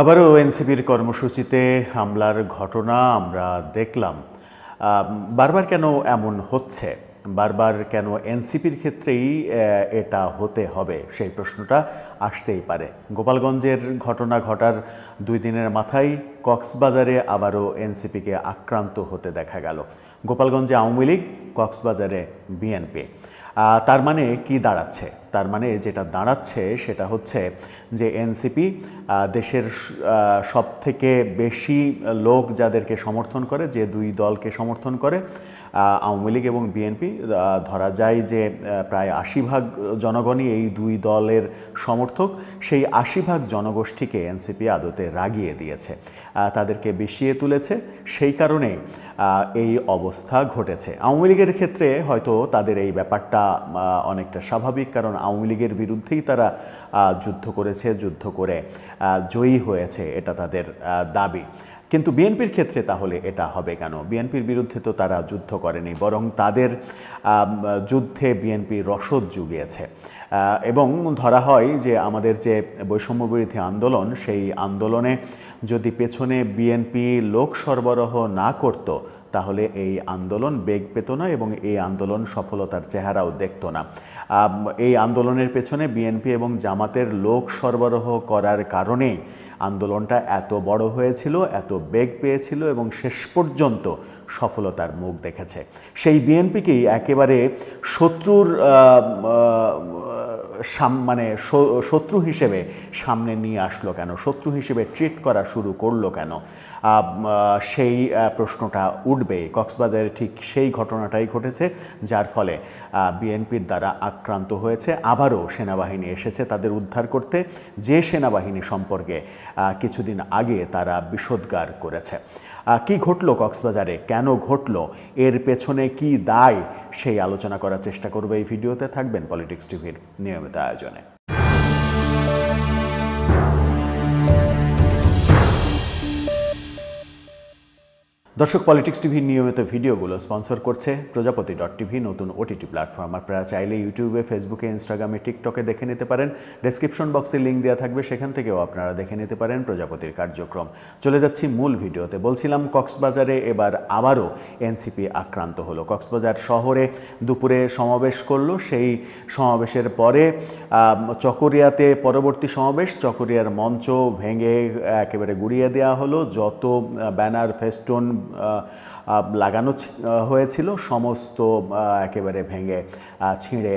আবারও এনসিপির কর্মসূচিতে হামলার ঘটনা আমরা দেখলাম। বারবার কেন এমন হচ্ছে? বারবার কেন এনসিপির ক্ষেত্রেই এটা হতে হবে? সেই প্রশ্নটা আসতেই পারে। গোপালগঞ্জের ঘটনা ঘটার দুই দিনের মাথায় কক্সবাজারে আবারও এনসিপিকে আক্রান্ত হতে দেখা গেল। গোপালগঞ্জে আওয়ামী লীগ, কক্সবাজারে বিএনপি। তার মানে কি দাঁড়াচ্ছে? তার মানে যেটা দাঁড়াচ্ছে সেটা হচ্ছে যে এনসিপি দেশের সব থেকে বেশি লোক যাদেরকে সমর্থন করে, যে দুই দলকে সমর্থন করে আওয়ামী লীগ এবং বিএনপি ধরা যায় যে প্রায় আশি ভাগ জনগণই এই দুই দলের সমর্থক। সেই আশি ভাগ জনগোষ্ঠীকে এনসিপি আদতে রাগিয়ে দিয়েছে তাদেরকে বিষিয়ে তুলেছে। সেই কারণে এই অবস্থা ঘটেছে। আওয়ামী লীগের ক্ষেত্রে হয়তো তাদের এই ব্যাপারটা অনেকটা স্বাভাবিক, কারণ আওয়ামী লীগের বিরুদ্ধেই তারা যুদ্ধ করেছে, যুদ্ধ করে জয়ী হয়েছে এটা তাদের দাবি। কিন্তু বিএনপির ক্ষেত্রে তাহলে এটা হবে কেন? বিএনপির বিরুদ্ধে তো তারা যুদ্ধ করেনি, বরং তাদের যুদ্ধে বিএনপি রসদ জুগিয়েছে। এবং ধরা হয় যে আমাদের যে বৈষম্যবিরোধী আন্দোলন, সেই আন্দোলনে যদি পেছনে বিএনপি লোক সরবরাহ না করত তাহলে এই আন্দোলন বেগ পেত না এবং এই আন্দোলন সফলতার চেহারাও দেখত না। এই আন্দোলনের পেছনে বিএনপি এবং জামাতের লোক সরবরাহ করার কারণেই আন্দোলনটা এত বড় হয়েছিল, এত বেগ পেয়েছিল এবং শেষ পর্যন্ত সফলতার মুখ দেখেছে। সেই বিএনপিকেই একেবারে শত্রুর সাম- মানে শত্রু হিসেবে সামনে নিয়ে আসলো কেন? শত্রু হিসেবে ট্রিট করা শুরু করল কেন? সেই প্রশ্নটা উঠবে। কক্সবাজারে ঠিক সেই ঘটনাটাই ঘটেছে, যার ফলে বিএনপির দ্বারা আক্রান্ত হয়েছে। আবারও সেনাবাহিনী এসেছে তাদের উদ্ধার করতে। যে সেনাবাহিনী সম্পর্কে কিছুদিন আগে তারা বিষোদ্গার করেছে। কি ঘটলো কক্সবাজারে? কেন ঘটলো? এর পেছনে কি দায়? সেই আলোচনা করার চেষ্টা করবে এই ভিডিওতে। থাকবেন পলিটিক্স টিভির নিয়মিত আয়োজনে। দর্শক পলিটিক্স টিভির নিয়মিত ভিডিওগুলো স্পন্সর করছে প্রজাপতি ডট টিভি নতুন ওটিটি প্ল্যাটফর্ম আপনারা চাইলে ইউটিউবে ফেসবুকে ইনস্টাগ্রামে টিকটকে দেখে নিতে পারেন। ডেসক্রিপশন বক্সে লিঙ্ক দেওয়া থাকবে, সেখান থেকেও আপনারা দেখে নিতে পারেন প্রজাপতির কার্যক্রম। চলে যাচ্ছি মূল ভিডিওতে। বলছিলাম কক্সবাজারে এবার আবারও এনসিপি আক্রান্ত হলো। কক্সবাজার শহরে দুপুরে সমাবেশ করল। সেই সমাবেশের পরে চকরিয়াতে পরবর্তী সমাবেশ। চকরিয়ার মঞ্চ ভেঙে একেবারে গুড়িয়ে দেওয়া হলো। যত ব্যানার, ফেস্টুন লাগানো হয়েছিল। সমস্ত একেবারে ভেঙে ছিঁড়ে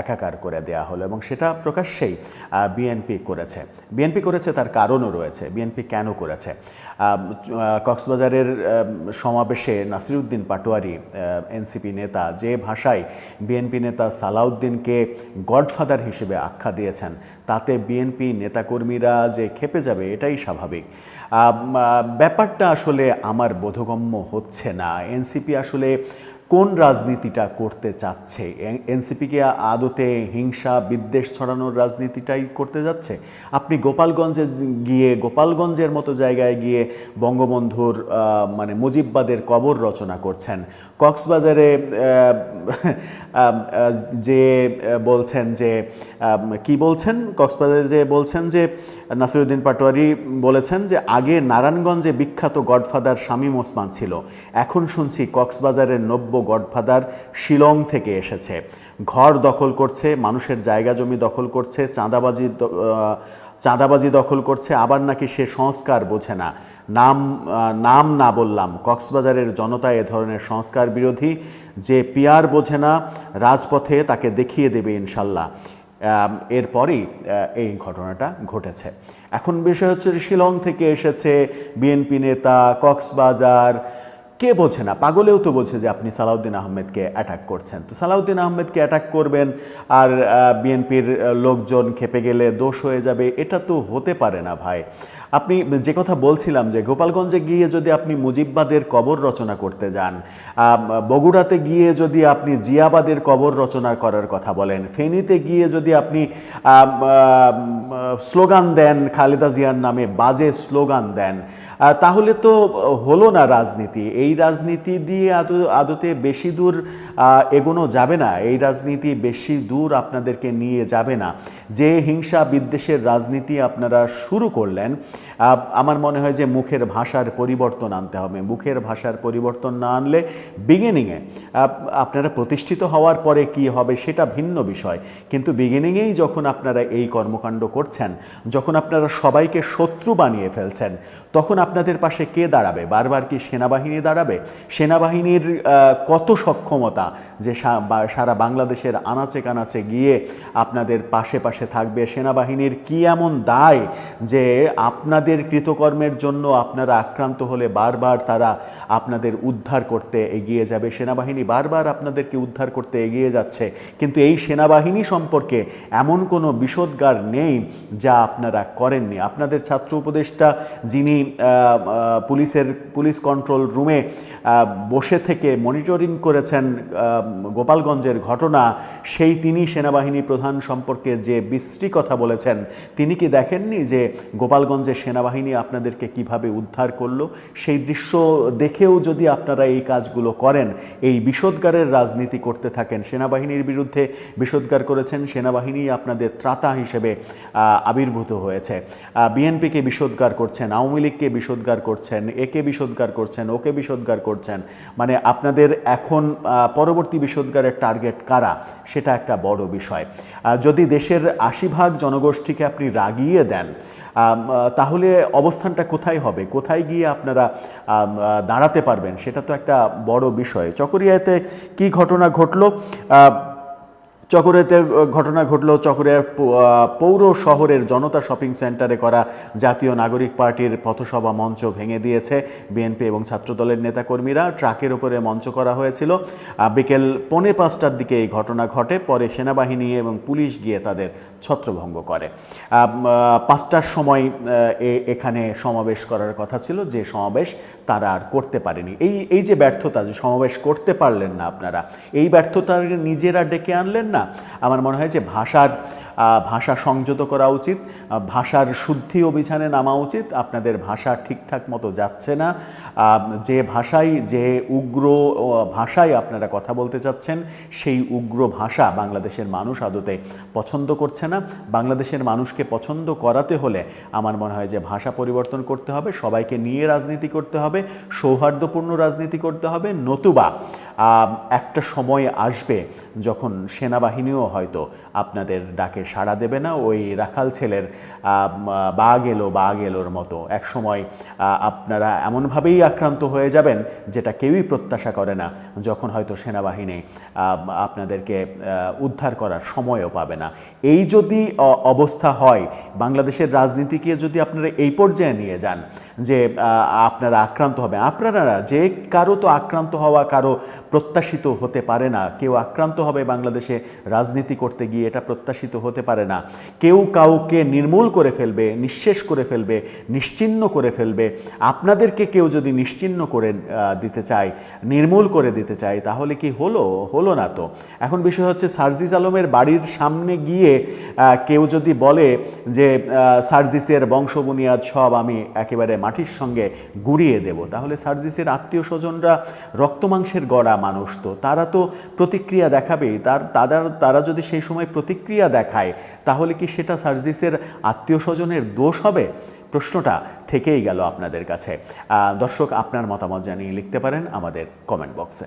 একাকার করে দেওয়া হলো এবং সেটা প্রকাশ্যেই বিএনপি করেছে। বিএনপি করেছে, তার কারণও রয়েছে। বিএনপি কেন করেছে? কক্সবাজারের সমাবেশে নাসিরুদ্দিন পাটোয়ারি এনসিপি নেতা যে ভাষায় বিএনপি নেতা সালাউদ্দিনকে গডফাদার হিসেবে আখ্যা দিয়েছেন, তাতে বিএনপি নেতাকর্মীরা যে খেপে যাবে, এটাই স্বাভাবিক। ব্যাপারটা আসলে আমার বোধগম্য হচ্ছে না। এনসিপি আসলে কোন রাজনীতিটা করতে চাচ্ছে? এনসিপিকে আদতে হিংসা, বিদ্বেষ ছড়ানোর রাজনীতিটাই করতে যাচ্ছে? আপনি গোপালগঞ্জে গিয়ে, গোপালগঞ্জের মতো জায়গায় গিয়ে বঙ্গবন্ধুর মানে মুজিববাদের কবর রচনা করছেন। কক্সবাজারে যে বলছেন যে কি বলছেন? কক্সবাজারে যে বলছেন যে, নাসিরুদ্দিন পাটোয়ারি বলেছেন যে, আগে নারায়ণগঞ্জে বিখ্যাত গডফাদার শামীম ওসমান ছিল। এখন শুনছি কক্সবাজারের নব্য গডফাদার শিলং থেকে এসেছে। ঘর দখল করছে, মানুষের জায়গা জমি দখল করছে, চাঁদাবাজি চাঁদাবাজি দখল করছে, আবার নাকি সে সংস্কার বোঝে না। নাম নাম না বললাম, কক্সবাজারের জনতা এ ধরনের সংস্কার বিরোধী। যে পিয়ার বোঝে না, রাজপথে তাকে দেখিয়ে দেবে ইনশাল্লাহ। এরপরই এই ঘটনাটা ঘটেছে। এখন বিষয় হচ্ছে শিলং থেকে এসেছে বিএনপি নেতা, কক্সবাজার কে বোঝে না? পাগলেও তো বোঝে যে আপনি সালাউদ্দিন আহমেদকে অ্যাটাক করছেন। তো সালাউদ্দিন আহমেদকে অ্যাটাক করবেন আর বিএনপির লোকজন খেপে গেলে দোষ হয়ে যাবে, এটা তো হতে পারে না ভাই। আপনি যে কথা বলছিলাম যে গোপালগঞ্জে গিয়ে যদি আপনি মুজিববাদের কবর রচনা করতে যান বগুড়াতে গিয়ে যদি আপনি জিয়াবাদের কবর রচনা করার কথা বলেন, ফেনীতে গিয়ে যদি আপনি স্লোগান দেন, খালেদা জিয়ার নামে বাজে স্লোগান দেন তাহলে তো হলো না রাজনীতি। এই এই রাজনীতি দিয়ে আদৌ- আদতে বেশি দূর এগোনো যাবে না। এই রাজনীতি বেশি দূর আপনাদেরকে নিয়ে যাবে না। যে হিংসা বিদ্বেষের রাজনীতি আপনারা শুরু করলেন আমার মনে হয় যে মুখের ভাষার পরিবর্তন আনতে হবে। মুখের ভাষার পরিবর্তন না আনলে বিগিনিংয়ে আপনারা প্রতিষ্ঠিত হওয়ার পরে কি হবে সেটা ভিন্ন বিষয়। কিন্তু বিগিনিংয়েই যখন আপনারা এই কর্মকাণ্ড করছেন, যখন আপনারা সবাইকে শত্রু বানিয়ে ফেলছেন তখন আপনাদের পাশে কে দাঁড়াবে? বারবার কি সেনাবাহিনী দাঁড়াবে? সেনাবাহিনীর কত সক্ষমতা যে সারা বাংলাদেশের আনাচে কানাচে গিয়ে আপনাদের পাশে পাশে থাকবে? সেনাবাহিনীর কি এমন দায় যে আপনাদের কৃতকর্মের জন্য আপনারা আক্রান্ত হলে বারবার তারা আপনাদের উদ্ধার করতে এগিয়ে যাবে? সেনাবাহিনী বারবার আপনাদেরকে উদ্ধার করতে এগিয়ে যাচ্ছে। কিন্তু এই সেনাবাহিনী সম্পর্কে এমন কোনো বিষোদ্গার নেই যা আপনারা করেননি। আপনাদের ছাত্র উপদেষ্টা যিনি পুলিশের, পুলিশ কন্ট্রোল রুমে বসে থেকে মনিটরিং করেছেন গোপালগঞ্জের ঘটনা, সেই তিনি সেনাবাহিনী প্রধান সম্পর্কে যে বিশ্রী কথা বলেছেন, তিনি কি দেখেননি যে গোপালগঞ্জের সেনাবাহিনী আপনাদেরকে কীভাবে উদ্ধার করল? সেই দৃশ্য দেখেও যদি আপনারা এই কাজগুলো করেন, এই বিষোদ্গারের রাজনীতি করতে থাকেন, সেনাবাহিনীর বিরুদ্ধে বিষোদ্গার করেছেন, সেনাবাহিনী আপনাদের ত্রাতা হিসেবে আবির্ভূত হয়েছে। বিএনপিকে বিষোদ্গার করছেন, আওয়ামী লীগকে বিষোদ্গার করছেন, একে বিষোদ্গার করছেন, ওকে বিষোদ্গার করছেন মানে আপনাদের এখন পরবর্তী বিষোদ্গারের টার্গেট কারা? সেটা একটা বড় বিষয়। যদি দেশের আশি ভাগ জনগোষ্ঠীকে আপনি রাগিয়ে দেন তাহলে অবস্থানটা কোথায় হবে? কোথায় গিয়ে আপনারা দাঁড়াতে পারবেন? সেটা তো একটা বড় বিষয়। চকরিয়াতে কি ঘটনা ঘটলো? চকরিয়াতে ঘটনা ঘটলো চকরিয়ার পৌর শহরের জনতা শপিং সেন্টারে করা জাতীয় নাগরিক পার্টির পথসভা মঞ্চ ভেঙে দিয়েছে বিএনপি এবং ছাত্রদলের নেতাকর্মীরা। ট্রাকের উপরে মঞ্চ করা হয়েছিল। বিকেল পৌনে পাঁচটার দিকে এই ঘটনা ঘটে। পরে সেনাবাহিনী এবং পুলিশ গিয়ে তাদের ছত্রভঙ্গ করে। পাঁচটার সময় এখানে সমাবেশ করার কথা ছিল। যে সমাবেশ তারা আর করতে পারেনি। এই এই যে ব্যর্থতা, যে সমাবেশ করতে পারলেন না আপনারা, এই ব্যর্থতার নিজেরা ডেকে আনলেন না? আমার মনে হয় যে ভাষার ভাষা সংযত করা উচিত ভাষার শুদ্ধি অভিযানে নামা উচিত, আপনাদের ভাষা ঠিকঠাক মতো যাচ্ছে না। যে ভাষায় যে উগ্র ভাষায় আপনারা কথা বলতে চাচ্ছেন, সেই উগ্র ভাষা বাংলাদেশের মানুষ আদতে পছন্দ করছে না। বাংলাদেশের মানুষকে পছন্দ করাতে হলে আমার মনে হয় যে ভাষা পরিবর্তন করতে হবে, সবাইকে নিয়ে রাজনীতি করতে হবে, সৌহার্দ্যপূর্ণ রাজনীতি করতে হবে, নতুবা একটা সময় আসবে যখন সেনাবাহিনীও হয়তো আপনাদের ডাকে সাড়া দেবে না, ওই রাখাল ছেলের বাঘ এলো, বাঘ এলোর মতো। এক সময় আপনারা এমনভাবেই আক্রান্ত হয়ে যাবেন যেটা কেউই প্রত্যাশা করে না, যখন হয়তো সেনাবাহিনী আপনাদেরকে উদ্ধার করার সময়ও পাবে না। এই যদি অবস্থা হয়, বাংলাদেশের রাজনীতিকে যদি আপনারা এই পর্যায়ে নিয়ে যান, যে আপনারা আক্রান্ত হবে আপনারা যে কারও তো আক্রান্ত হওয়া, কারও প্রত্যাশিত হতে পারে না, কেউ আক্রান্ত হবে বাংলাদেশে, রাজনীতি করতে গিয়ে এটা প্রত্যাশিত হতে পারে না। কেউ কাউকে নির্মূল করে ফেলবে, নিঃশেষ করে ফেলবে নিশ্চিহ্ন করে ফেলবে। আপনাদেরকে কেউ যদি নিশ্চিহ্ন করে দিতে চায়, নির্মূল করে দিতে চায়, তাহলে কি হলো? হলো না তো। এখন বিষয় হচ্ছে সার্জিস আলমের বাড়ির সামনে গিয়ে কেউ যদি বলে যে সার্জিসের বংশবুনিয়াদ সব আমি একেবারে মাটির সঙ্গে গুড়িয়ে দেব, তাহলে সার্জিসের আত্মীয় স্বজনরা রক্তমাংসের গড়া মানুষ তো। তারা তো প্রতিক্রিয়া দেখাবেই। তার তাদের তারা যদি সেই সময় প্রতিক্রিয়া দেখায় তাহলে কি সেটা সার্জিসের আত্মীয় স্বজনের দোষ হবে? প্রশ্নটা থেকেই গেল আপনাদের কাছে। দর্শক, আপনার মতামত জানিয়ে লিখতে পারেন আমাদের কমেন্ট বক্সে